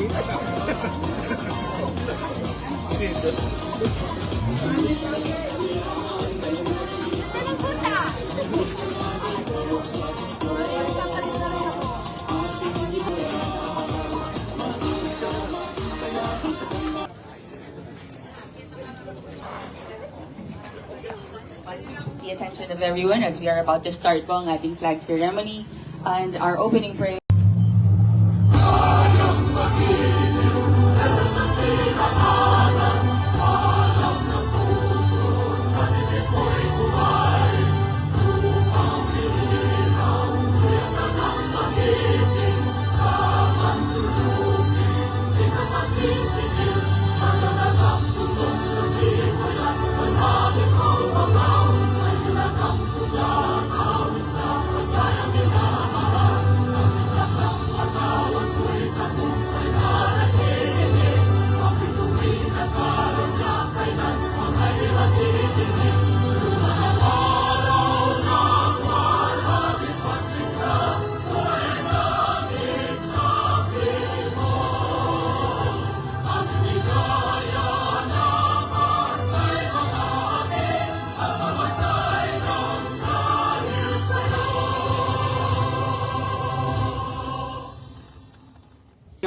the attention of everyone as we are about to start po ating flag ceremony and our opening prayer.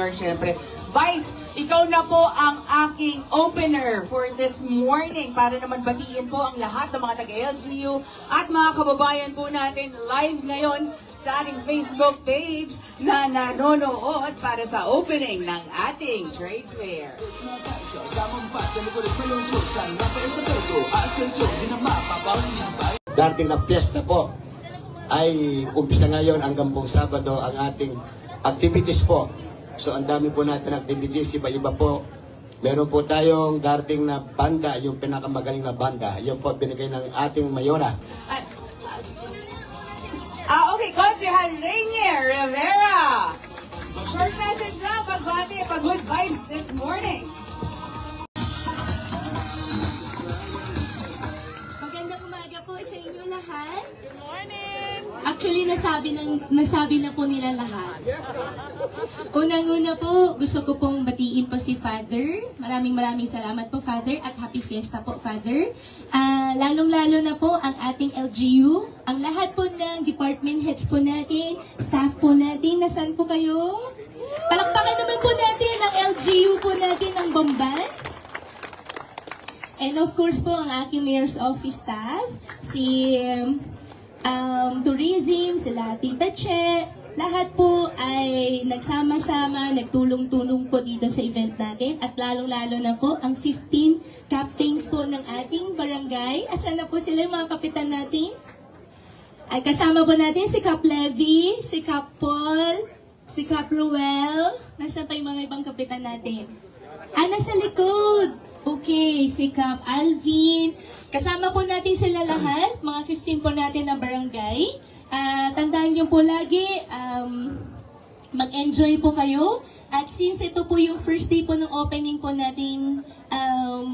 Your syempre. Vice, ikaw na po ang aking opener for this morning para naman batiin po ang lahat ng mga taga-LGU at mga kababayan po natin live ngayon sa ating Facebook page na nanonood para sa opening ng ating trade fair. Darating na piyesta po ay umpisa ngayon hanggang pong Sabado ang ating activities po. So ang dami po natin activities, iba-iba po. Meron po tayong darating na banda, yung pinakamagaling na banda. Yung po binigay ng ating mayora. Ah, okay, Consihan Rainier Rivera. Short message lang, pagbati, pag good vibes this morning. Actually, nasabi, ng, nasabi na po nila lahat. Unang-una po, gusto ko pong batiin po si Father. Maraming maraming salamat po, Father, at happy fiesta po, Father. Ah, lalong-lalo na po ang ating LGU, ang lahat po ng department heads po natin, staff po natin, nasan po kayo? Palakpakan naman po natin ang LGU po natin ng Bamban. And of course po, ang aking mayor's office staff, si um, tourism, sila Tita Che, lahat po ay nagsama-sama, nagtulong-tulong po dito sa event natin at lalong-lalo na po ang 15 captains po ng ating barangay. Asan na po sila yung mga kapitan natin? Ay kasama po natin si Cap Levy, si Cap Paul, si Cap Ruel. Nasaan pa yung mga ibang kapitan natin? Ah, nasa likod. Okay, si Cap Alvin. Kasama po natin sila lahat, mga 15 po natin na barangay. Ah, tandaan niyo po lagi, um, mag-enjoy po kayo. At since ito po yung first day po ng opening po nating um,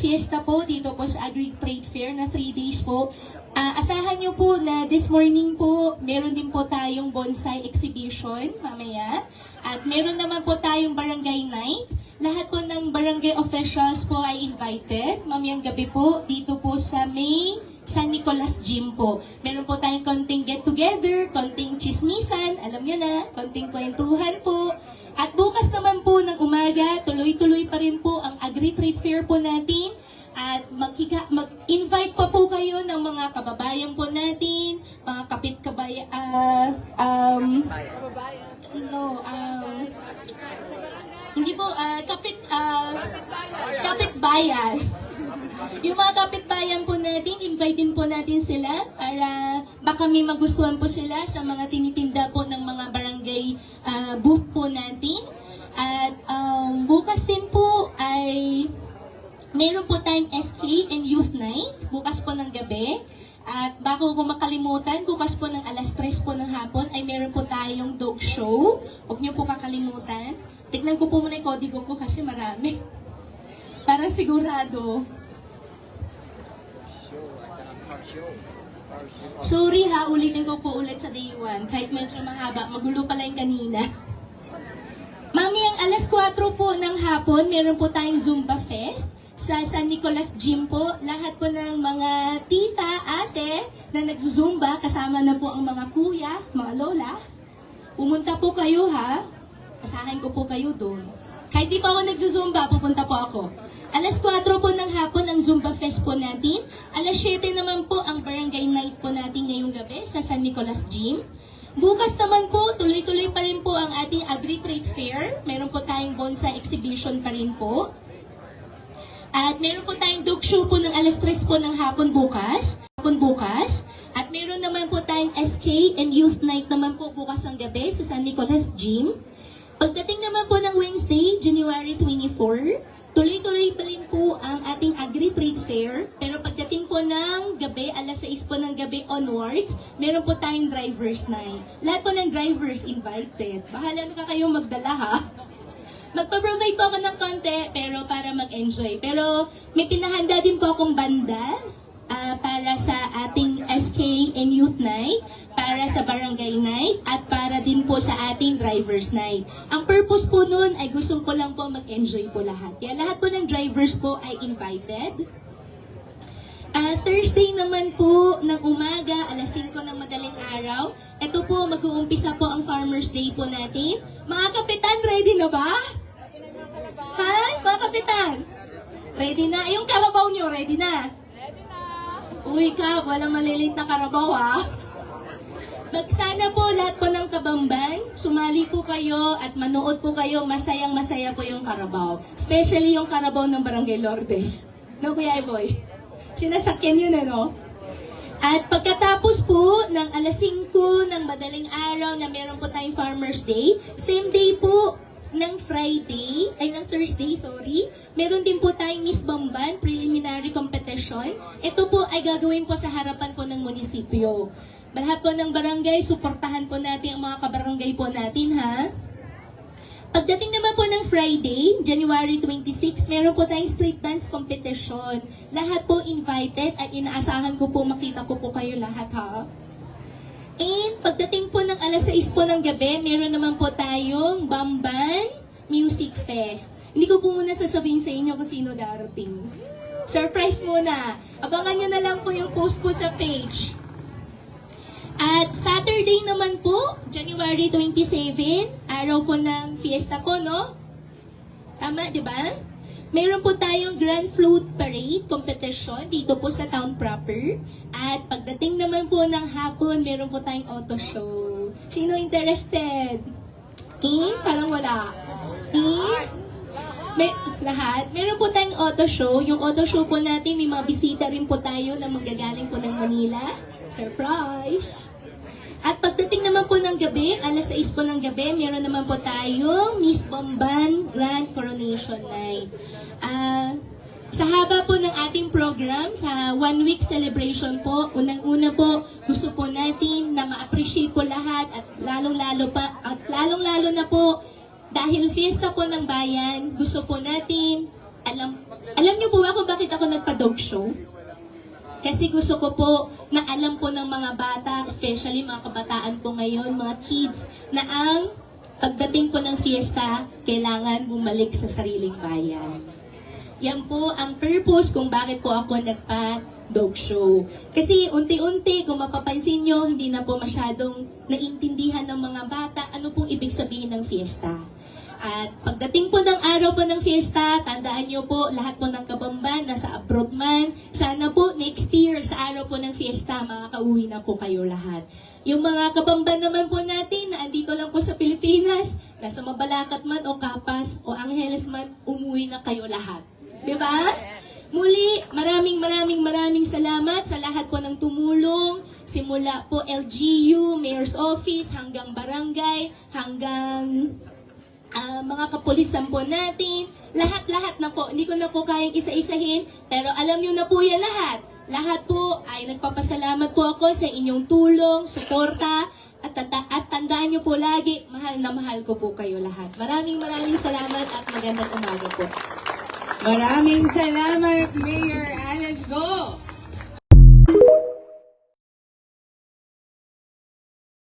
fiesta po dito po sa Agri Trade Fair na 3 days po, ah, asahan nyo po na this morning po, meron din po tayong bonsai exhibition mamaya. At meron naman po tayong barangay night. Lahat po ng barangay officials po ay invited. Mamayang gabi po dito po sa May San Nicolas Gym po. Meron po tayong konting get together, konting chismisan, alam nyo na, konting kwentuhan po. At bukas naman po ng umaga, tuloy-tuloy pa rin po ang Agri-Trade Fair po natin. At magkika, mag-invite pa po kayo ng mga kababayan po natin, mga kapit-kabaya, ah, um, no, um, hindi po, ah, kapit, ah, kapitbayan. Yung mga kapitbayan po natin, invite din po natin sila para baka may magustuhan po sila sa mga tinitinda po ng mga barangay ah, booth po natin. At um, bukas din po ay Meron po tayong SK and Youth Night, bukas po ng gabi. At bako ko makalimutan, bukas po ng alas 3 po ng hapon ay meron po tayong dog show. Huwag niyo po kakalimutan. Tignan ko po muna yung kodigo ko kasi marami. Para sigurado. Sorry ha, ulitin ko po ulit sa day 1. Kahit medyo mahaba, magulo pala yung kanina. alas 4 po ng hapon, meron po tayong Zumba Fest sa San Nicolas Gym po. Lahat po ng mga tita, ate na nagzuzumba, kasama na po ang mga kuya, mga lola. Pumunta po kayo ha. Asahan ko po kayo doon. Kahit di pa ako nagzuzumba, pupunta po ako. Alas 4 po ng hapon ang Zumba Fest po natin. Alas 7 naman po ang Barangay Night po natin ngayong gabi sa San Nicolas Gym. Bukas naman po, tuloy-tuloy pa rin po ang ating Agri-Trade Fair. Meron po tayong bonsai exhibition pa rin po. At meron po tayong dog show po ng alas 3 po ng hapon bukas. Hapon bukas. At meron naman po tayong SK and Youth Night naman po bukas ng gabi sa San Nicolas Gym. Pagdating naman po ng Wednesday, January 24, tuloy-tuloy pa rin po ang ating Agri-Trade Fair. Pero pagdating po ng gabi, alas 6 po ng gabi onwards, meron po tayong driver's night. Lahat po ng drivers invited. Bahala na kayong magdala ha. Magpa-provide po ako ng konti, pero para mag-enjoy. Pero may pinahanda din po akong banda ah, para sa ating SK and Youth Night, sa Barangay Night, at para din po sa ating Driver's Night. Ang purpose po nun ay gusto ko lang po mag-enjoy po lahat. Kaya lahat po ng drivers po ay invited. Ah, Thursday naman po ng umaga, alas 5 ng madaling araw. Ito po, mag-uumpisa po ang Farmer's Day po natin. Mga kapitan, ready na ba? Ha? Mga kapitan? Ready na? Yung karabaw nyo, ready na? Ready na. Uy ka, walang malilit na karabaw ha. Magsana po lahat po ng kabamban, sumali po kayo at manood po kayo, masayang masaya po yung karabaw. Especially yung karabaw ng Barangay Lourdes. No, Kuya Boy? Sinasakyan yun, ano? At pagkatapos po ng alas 5 ng madaling araw na meron po tayong Farmer's Day, same day po ng Friday, ay ng Thursday, sorry, meron din po tayong Miss Bamban preliminary competition. Ito po ay gagawin po sa harapan po ng munisipyo. Lahat po ng barangay, suportahan po natin ang mga kabarangay po natin, ha? Pagdating naman po ng Friday, January 26, meron po tayong street dance competition. Lahat po invited at inaasahan ko po makita ko po kayo lahat ha. And pagdating po ng alas 6 po ng gabi, meron naman po tayong Bamban Music Fest. Hindi ko po muna sasabihin sa inyo kung sino darating. Surprise muna. Abangan nyo na lang po yung post ko sa page. At Saturday naman po, January 27, araw po ng fiesta po, no? Tama, di ba? Meron po tayong Grand Float Parade competition dito po sa town proper. At pagdating naman po ng hapon, meron po tayong auto show. Sino interested? Eh, parang wala. Eh, may, lahat. Meron po tayong auto show. Yung auto show po natin, may mga bisita rin po tayo na manggagaling po ng Manila. Surprise! At pagdating naman po ng gabi, alas 6 po ng gabi, meron naman po tayong Miss Bamban Grand Coronation Night. Ah, sa haba po ng ating program, sa one week celebration po, unang-una po, gusto po natin na ma-appreciate po lahat at lalong-lalo pa, at lalong-lalo na po, dahil fiesta po ng bayan, gusto po natin, alam, alam niyo po ba kung bakit ako nagpa-dog show? Kasi gusto ko po na alam po ng mga bata, especially mga kabataan po ngayon, mga kids, na ang pagdating po ng fiesta, kailangan bumalik sa sariling bayan. Yan po ang purpose kung bakit po ako nagpa-dog show. Kasi unti-unti, kung mapapansin nyo, hindi na po masyadong naintindihan ng mga bata ano pong ibig sabihin ng fiesta. At pagdating po ng araw po ng fiesta, tandaan nyo po, lahat po ng kabamban, nasa abroad man, sana po next year, sa araw po ng fiesta, makakauwi na po kayo lahat. Yung mga kabamban naman po natin, na andito lang po sa Pilipinas, nasa Mabalacat man o Kapas o Angeles man, umuwi na kayo lahat. 'Di ba? Muli, maraming maraming maraming salamat sa lahat po ng tumulong. Simula po LGU, Mayor's Office, hanggang barangay, hanggang ah, mga kapulisan po natin. Lahat-lahat na po. Hindi ko na po kayang isa-isahin, pero alam niyo na po yan lahat. Lahat po ay nagpapasalamat po ako sa inyong tulong, suporta, at, tata- at tandaan niyo po lagi, mahal na mahal ko po kayo lahat. Maraming maraming salamat at magandang umaga po. Maraming salamat, Mayor Alice Go!